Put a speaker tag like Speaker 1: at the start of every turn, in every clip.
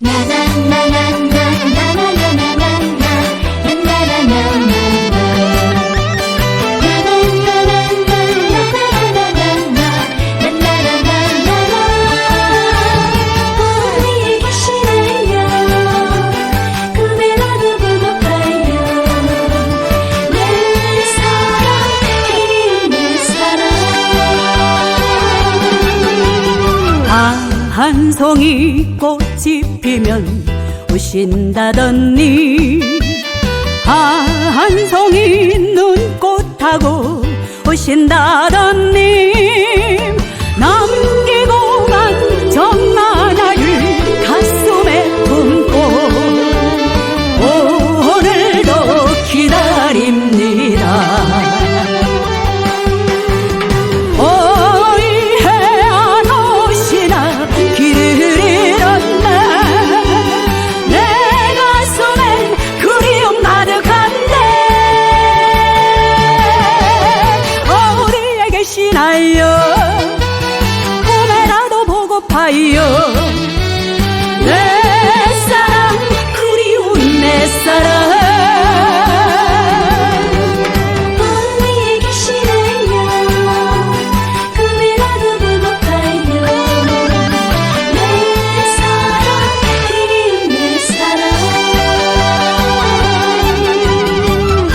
Speaker 1: Nada 死んだ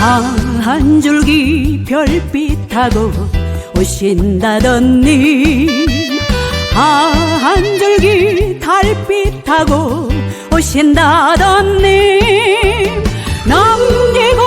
Speaker 2: 땅한 줄기 별빛 타고 오신다더니 아한 줄기 달빛 타고 오신다더니 남기고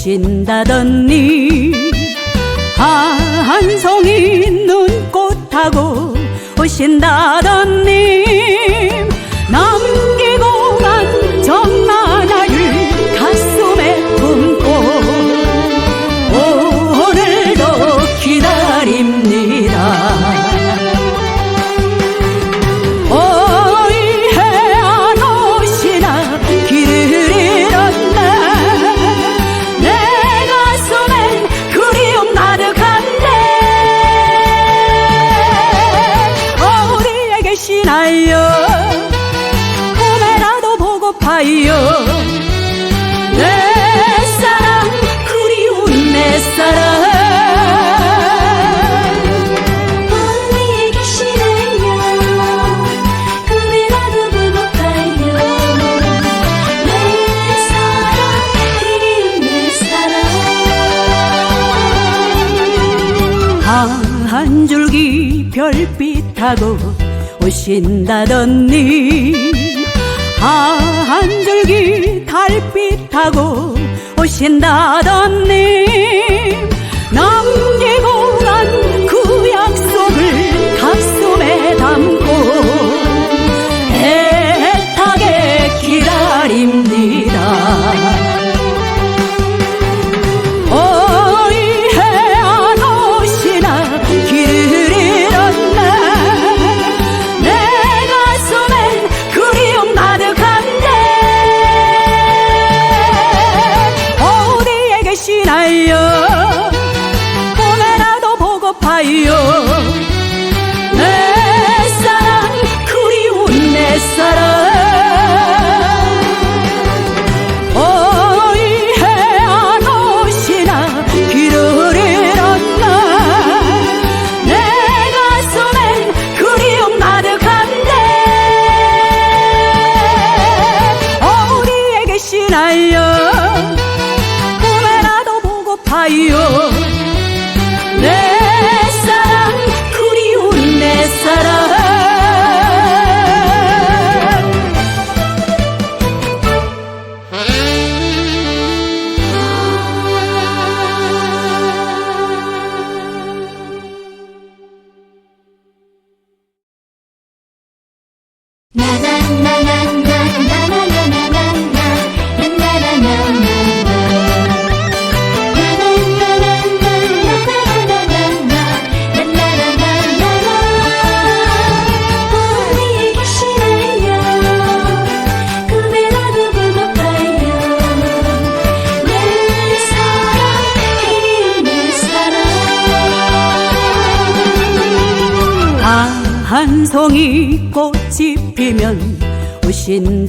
Speaker 2: 신다더니 아, 한송이 눈꽃하고 오신다더니 한 줄기 별빛 타고 오신다더니 한 줄기 달빛 타고 오신다더니 남기 peşin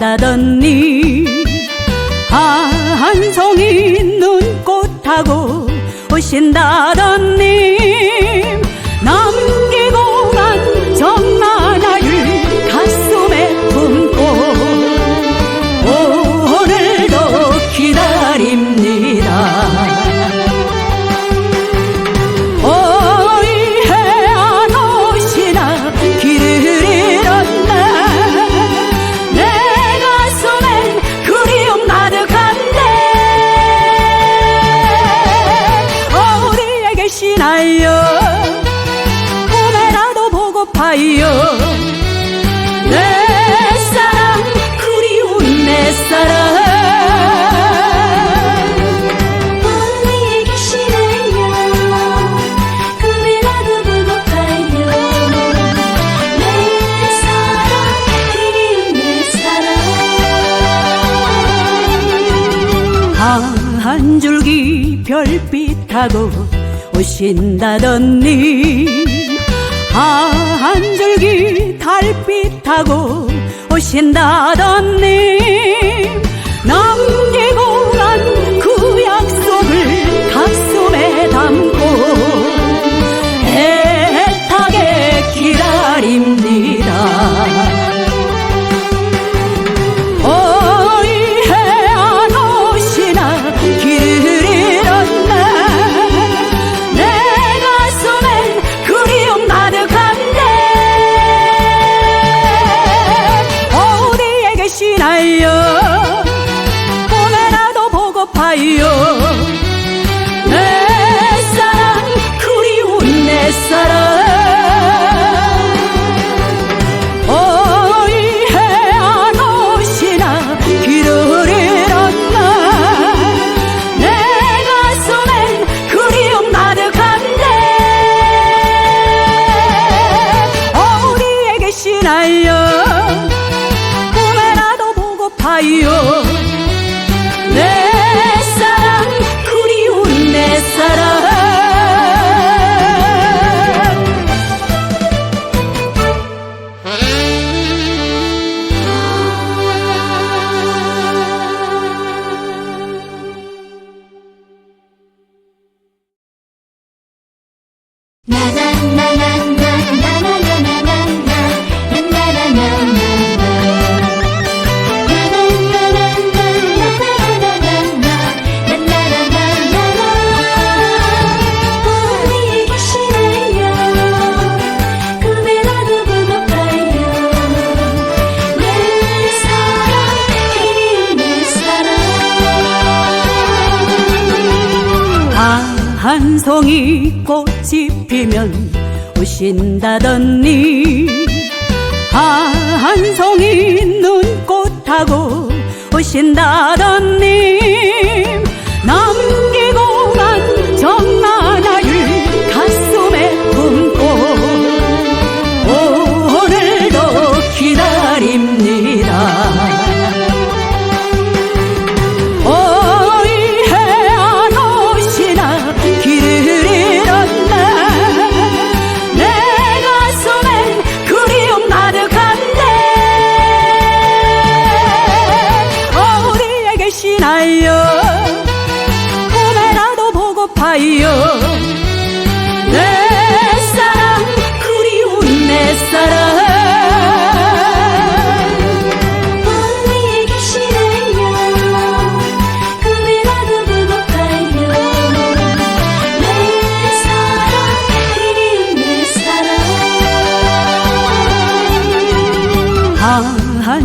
Speaker 2: 한 줄기 별빛 타고 오신다더니 한 줄기 달빛 타고 오신다더니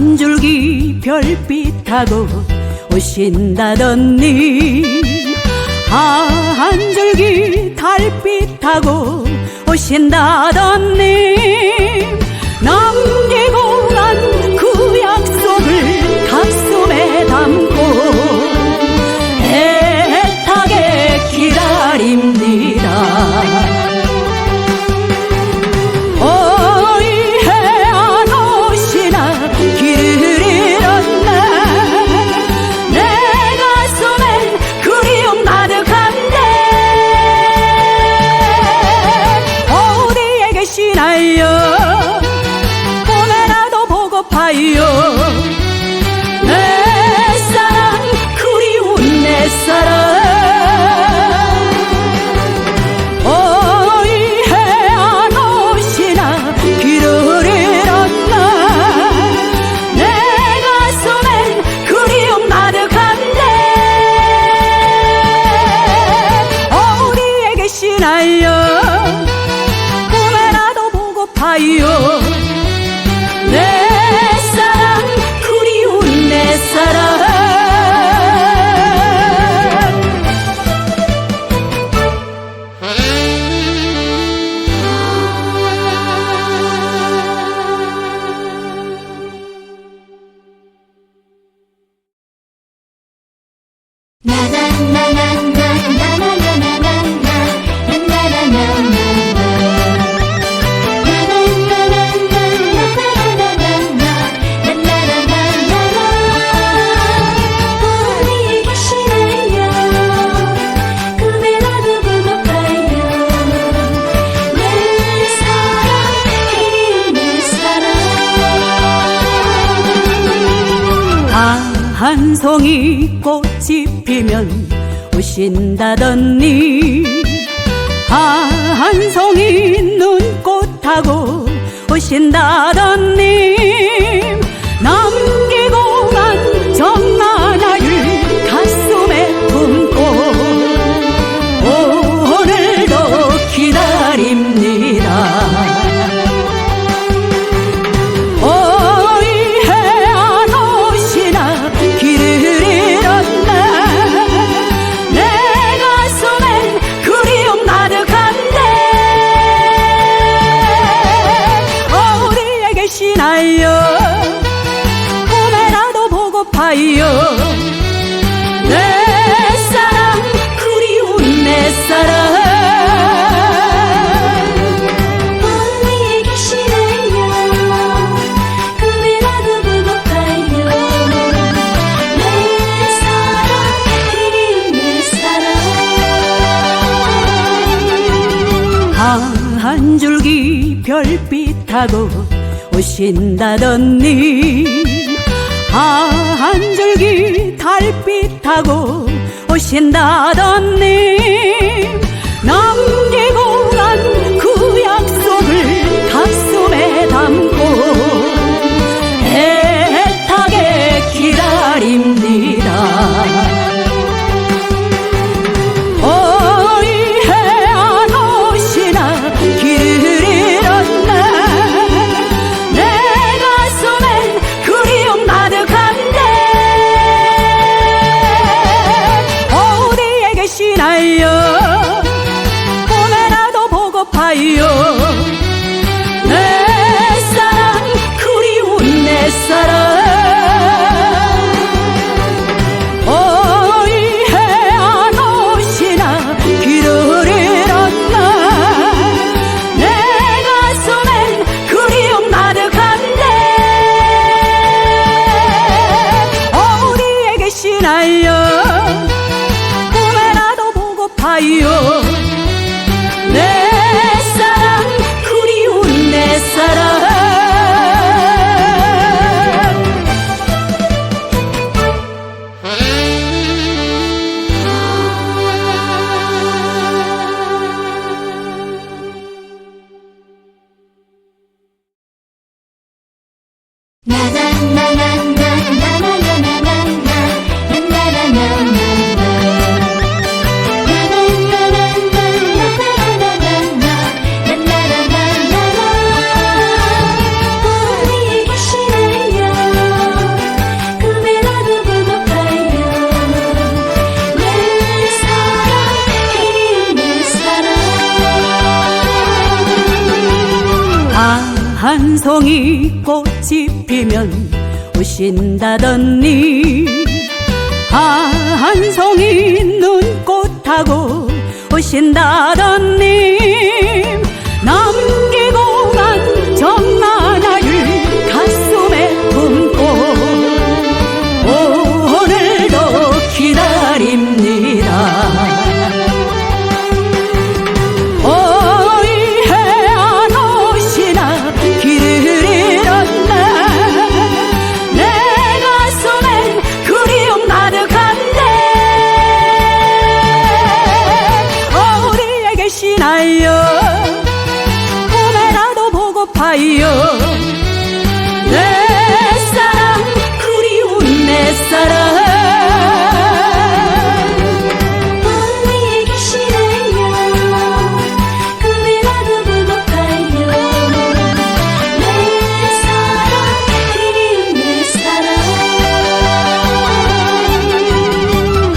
Speaker 2: 아, 한 줄기 별빛 타고 오신다더니 아한 줄기 달빛 타고 오신다더니 남
Speaker 1: Ay,
Speaker 2: oh. 줄기 별빛하고 오신다더니 아한 줄기 달빛하고 오신다더니 Ay, oh. 하던 일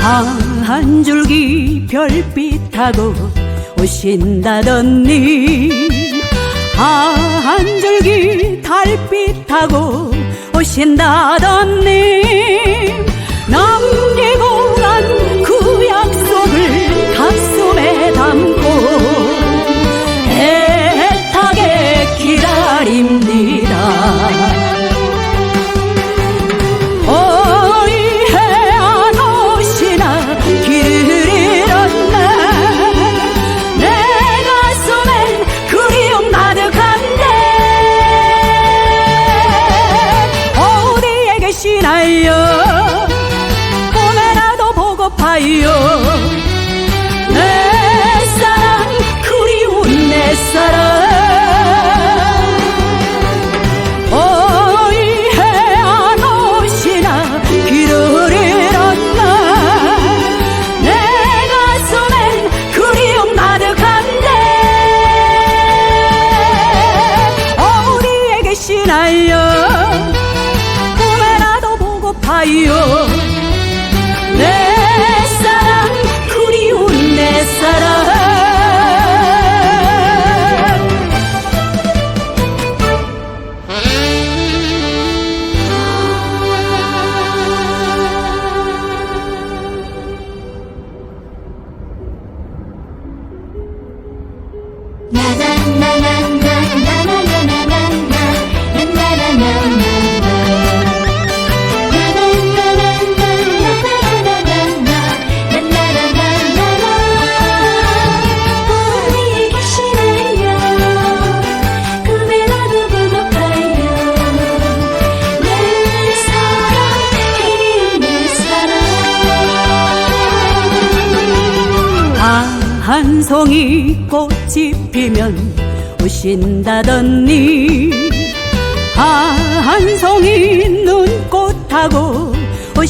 Speaker 2: 한 줄기 별빛 타고 오신다더니 아, 한 줄기 달빛 타고 오신다더니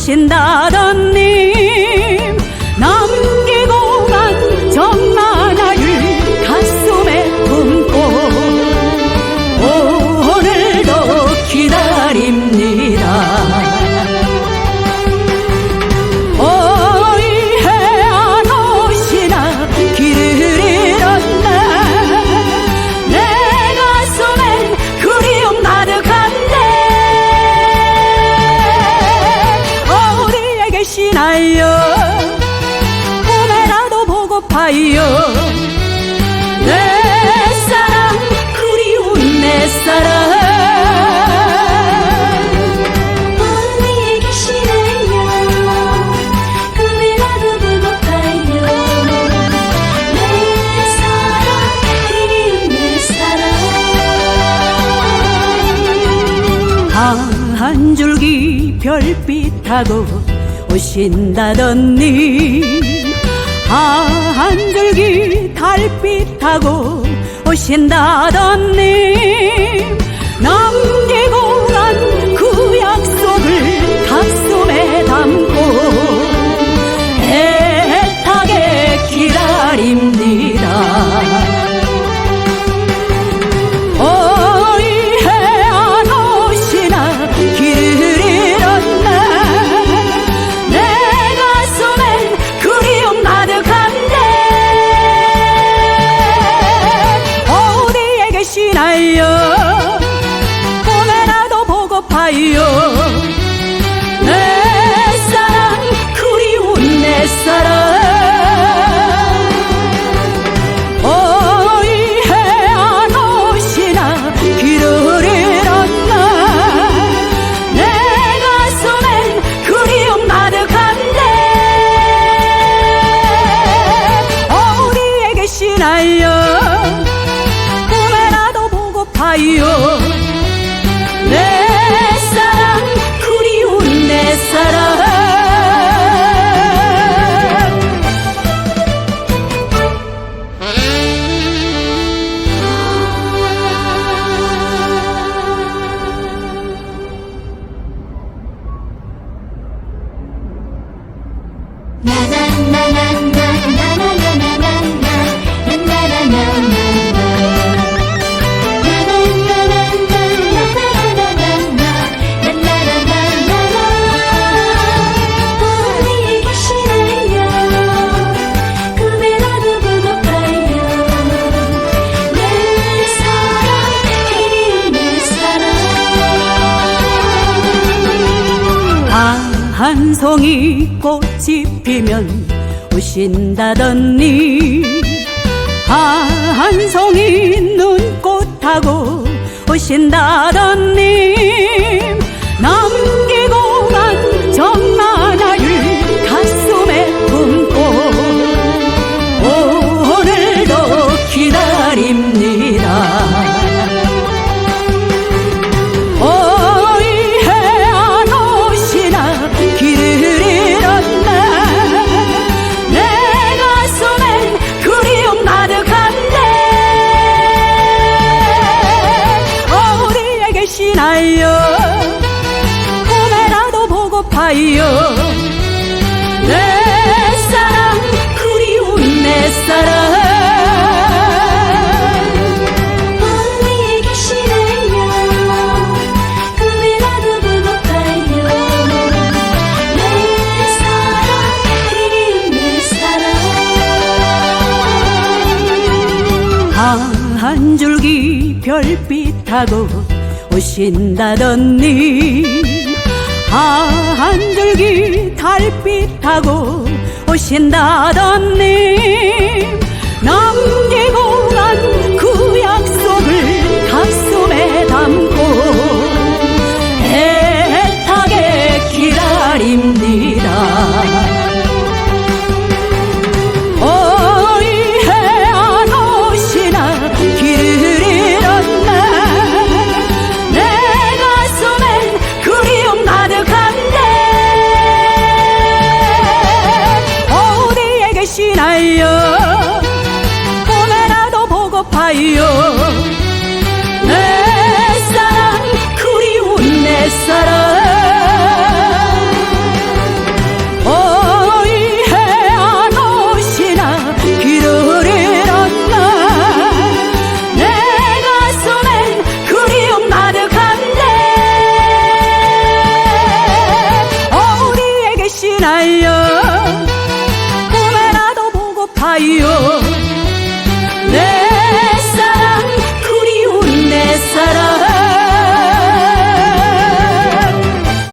Speaker 2: ചിന്താതൊന്നേ 달빛하고 오신다더니 아, 한 줄기 달빛하고 오신다더니 남 하고 오신다더니 타고 오신다더니 아, 한 줄기 달빛 타고 오신다더니 남기고 간 그 약속을 가슴에 담고